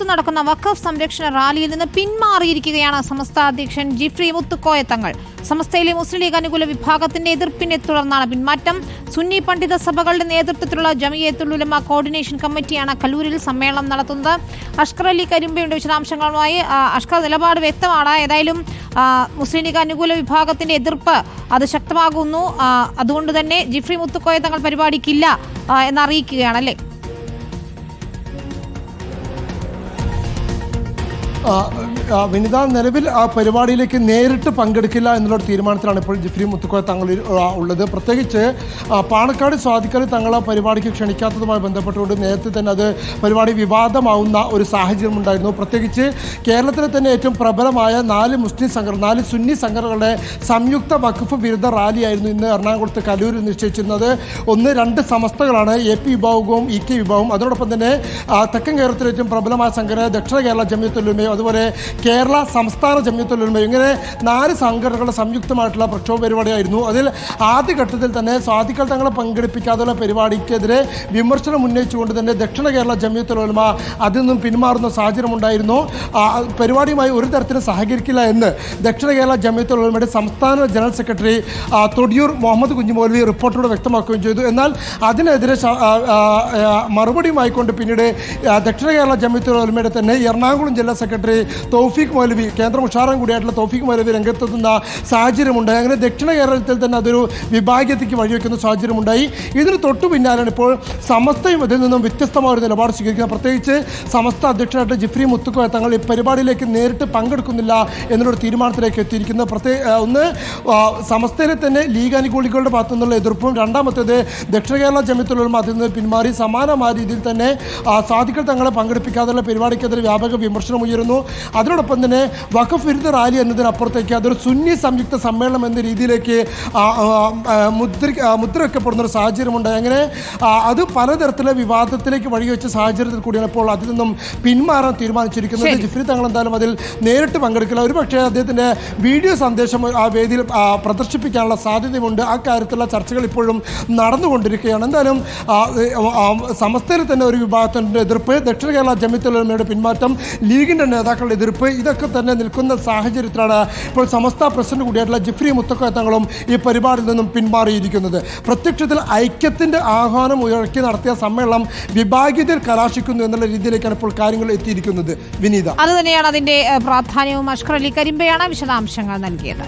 എറണാകുളത്ത് നടക്കുന്ന വഖഫ് സംരക്ഷണ റാലിയിൽ നിന്ന് പിന്മാറിയിരിക്കുകയാണ് സമസ്ത അധ്യക്ഷൻ ജിഫ്രി മുത്തുക്കോയ തങ്ങൾ. സമസ്തയിലെ മുസ്ലിം ലീഗ് അനുകൂല വിഭാഗത്തിന്റെ എതിർപ്പിനെ തുടർന്നാണ് പിന്മാറ്റം. സുന്നി പണ്ഡിത സഭകളുടെ നേതൃത്വത്തിലുള്ള ജമിയത്തുൽ ഉലമ കോർഡിനേഷൻ കമ്മിറ്റിയാണ് കല്ലൂരിൽ സമ്മേളനം നടത്തുന്നത്. അഷ്കർ അലി കരിമ്പയുടെ വിശദാംശങ്ങളുമായി. അഷ്കർ നിലപാട് വ്യക്തമാണ്. ഏതായാലും മുസ്ലിം ലീഗ് അനുകൂല വിഭാഗത്തിന്റെ എതിർപ്പ് അത് ശക്തമാകുന്നു. അതുകൊണ്ട് തന്നെ ജിഫ്രി മുത്തുക്കോയ തങ്ങൾ പരിപാടിക്കില്ല എന്നറിയിക്കുകയാണ് അല്ലേ വിനിത നിലവിൽ ആ പരിപാടിയിലേക്ക് നേരിട്ട് പങ്കെടുക്കില്ല എന്നുള്ള തീരുമാനത്തിലാണ് ഇപ്പോൾ ജിഫ്രി മുത്തുക്കോയ തങ്ങൾ ഉള്ളത്. പ്രത്യേകിച്ച് പാണക്കാട് പാണക്കാട് തങ്ങൾ ആ പരിപാടിക്ക് ക്ഷണിക്കാത്തതുമായി ബന്ധപ്പെട്ടുകൊണ്ട് നേരത്തെ തന്നെ അത് പരിപാടി വിവാദമാവുന്ന ഒരു സാഹചര്യം ഉണ്ടായിരുന്നു. പ്രത്യേകിച്ച് കേരളത്തിലെ തന്നെ ഏറ്റവും പ്രബലമായ നാല് മുസ്ലിം സംഘടന നാല് സുന്നി സംഘടനകളുടെ സംയുക്ത വഖഫ് വിരുദ്ധ റാലിയായിരുന്നു ഇന്ന് എറണാകുളത്ത് കലൂരിൽ നിശ്ചയിച്ചിരുന്നത്. ഒന്ന് രണ്ട് സമസ്തകളാണ് എ പി വിഭാഗവും ഇ കെ വിഭാഗവും. അതോടൊപ്പം തന്നെ തെക്കൻ കേരളത്തിലെ ഏറ്റവും പ്രബലമായ സംഘടന ദക്ഷിണ കേരള ജമ്യത്തുലുമയും അതുപോലെ കേരള സംസ്ഥാന ജമ്യത്തുലുമയും ഇങ്ങനെ നാല് സംഘടനകളുടെ സംയുക്തമായിട്ടുള്ള പ്രക്ഷോഭ പരിപാടിയായിരുന്നു. അതിൽ ആദ്യഘട്ടത്തിൽ തന്നെ സ്വാധികൾ തങ്ങളെ പങ്കെടുപ്പിക്കാതെയുള്ള പരിപാടിക്കെതിരെ വിമർശനം ഉന്നയിച്ചുകൊണ്ട് തന്നെ ദക്ഷിണ കേരള ജമ്യത്തുലുമ അതിൽ നിന്നും പിന്മാറുന്ന സാഹചര്യമുണ്ടായിരുന്നു. പരിപാടിയുമായി ഒരു തരത്തിലും സഹകരിക്കില്ല എന്ന് ദക്ഷിണ കേരള ജമ്യത്തുലുമയുടെ സംസ്ഥാന ജനറൽ സെക്രട്ടറി തൊടിയൂർ മുഹമ്മദ് കുഞ്ഞുമൗലവി റിപ്പോർട്ടിലൂടെ വ്യക്തമാക്കുകയും ചെയ്തു. എന്നാൽ അതിനെതിരെ മറുപടിയുമായി മറുപടിയുമായിക്കൊണ്ട് പിന്നീട് ദക്ഷിണ കേരള ജമ്യത്തുലമയുടെ തന്നെ എറണാകുളം ജില്ലാ സെക്രട്ടറി തൗഫീഖ് മൗലവി കേന്ദ്ര ഉഷാറം കൂടിയായിട്ടുള്ള തൗഫീഖ് മൗലവി രംഗത്തെത്തുന്ന സാഹചര്യമുണ്ട്. അങ്ങനെ ദക്ഷിണ കേരളത്തിൽ തന്നെ അതൊരു വിഭാഗ്യത്തേക്ക് വഴിവെക്കുന്ന സാഹചര്യമുണ്ടായി. ഇതിന് തൊട്ടു പിന്നാലാണ് ഇപ്പോൾ സമസ്തയും ഇതിൽ നിന്നും വ്യത്യസ്തമായ ഒരു നിലപാട് സ്വീകരിക്കുന്നത് പ്രത്യേകിച്ച് സമസ്ത അധ്യക്ഷനായിട്ട് ജിഫ്രി മുത്തുക്കോയ തങ്ങൾ ഈ പരിപാടിയിലേക്ക് നേരിട്ട് പങ്കെടുക്കുന്നില്ല എന്നുള്ളൊരു തീരുമാനത്തിലേക്ക് എത്തിയിരിക്കുന്നത് പ്രത്യേക ഒന്ന് സമസ്തയിലെ തന്നെ ലീഗ് അനുകൂലികളുടെ ഭാഗത്തു നിന്നുള്ള എതിർപ്പും രണ്ടാമത്തേത് ദക്ഷിണ കേരള ജമ്യത്തിലുള്ള അതിൽ നിന്ന് പിന്മാറി സമാനമായ രീതിയിൽ തന്നെ ആ, സാധികൾ തങ്ങളെ പങ്കെടുപ്പിക്കാതെയുള്ള പരിപാടിക്കെതിരെ വ്യാപക വിമർശനം ഉയരുന്നു. അതിനോടൊപ്പം തന്നെ വഖഫ് വിരുദ്ധ റാലി എന്നതിനപ്പുറത്തേക്ക് അതൊരു സുന്നി സംയുക്ത സമ്മേളനം എന്ന രീതിയിലേക്ക് മുദ്ര ആ, മുദ്ര വെക്കപ്പെടുന്ന ഒരു സാഹചര്യമുണ്ട് അങ്ങനെ അത് പലതരത്തിലെ വിവാദത്തിലേക്ക് വഴിവെച്ച സാഹചര്യത്തിൽ കൂടിയാണ് ഇപ്പോൾ അതിൽ നിന്നും പിന്മാറാൻ തീരുമാനിച്ചിരിക്കുന്നത്. ജിഫ്രി തങ്ങൾ എന്തായാലും അതിൽ നേരിട്ട് പങ്കെടുക്കില്ല. ഒരു പക്ഷേ അദ്ദേഹത്തിന്റെ വീഡിയോ സന്ദേശം ആ വേദിയിൽ പ്രദർശിപ്പിക്കാനുള്ള സാധ്യതയുണ്ട് ആ കാര്യത്തിലുള്ള ചർച്ചകൾ ഇപ്പോഴും നടന്നുകൊണ്ടിരിക്കുകയാണ്. എന്തായാലും സമസ്തയിൽ തന്നെ ഒരു വിഭാഗത്തിന്റെ എതിർപ്പ്. ദക്ഷിണ കേരള ജമിത്തുലമയുടെ പിന്മാറ്റം ലീഗിന്റെ നേതാക്കളുടെ എതിർപ്പ് ഇതൊക്കെ തന്നെ നിൽക്കുന്ന സാഹചര്യത്തിലാണ് ഇപ്പോൾ സമസ്ത പ്രസിഡന്റ് കൂടിയായിട്ടുള്ള ജിഫ്രി മുത്തക്കോ തങ്ങളും ഈ പരിപാടിയിൽ നിന്നും പിന്മാറിയിരിക്കുന്നത്. പ്രത്യക്ഷത്തിൽ ഐക്യത്തിന്റെ ആഹ്വാനം ഉയർത്തി നടത്തിയ സമ്മേളനം വിഭാഗീയതയിൽ കലാശിക്കുന്നു എന്നുള്ള രീതിയിലേക്കാണ് ഇപ്പോൾ കാര്യങ്ങൾ എത്തിയിരിക്കുന്നത്. വിനീത. അത് തന്നെയാണ് അതിന്റെ പ്രാധാന്യവും. അഷ്കർ അലി കരിമ്പയാണ് വിശദാംശങ്ങൾ നൽകിയത്.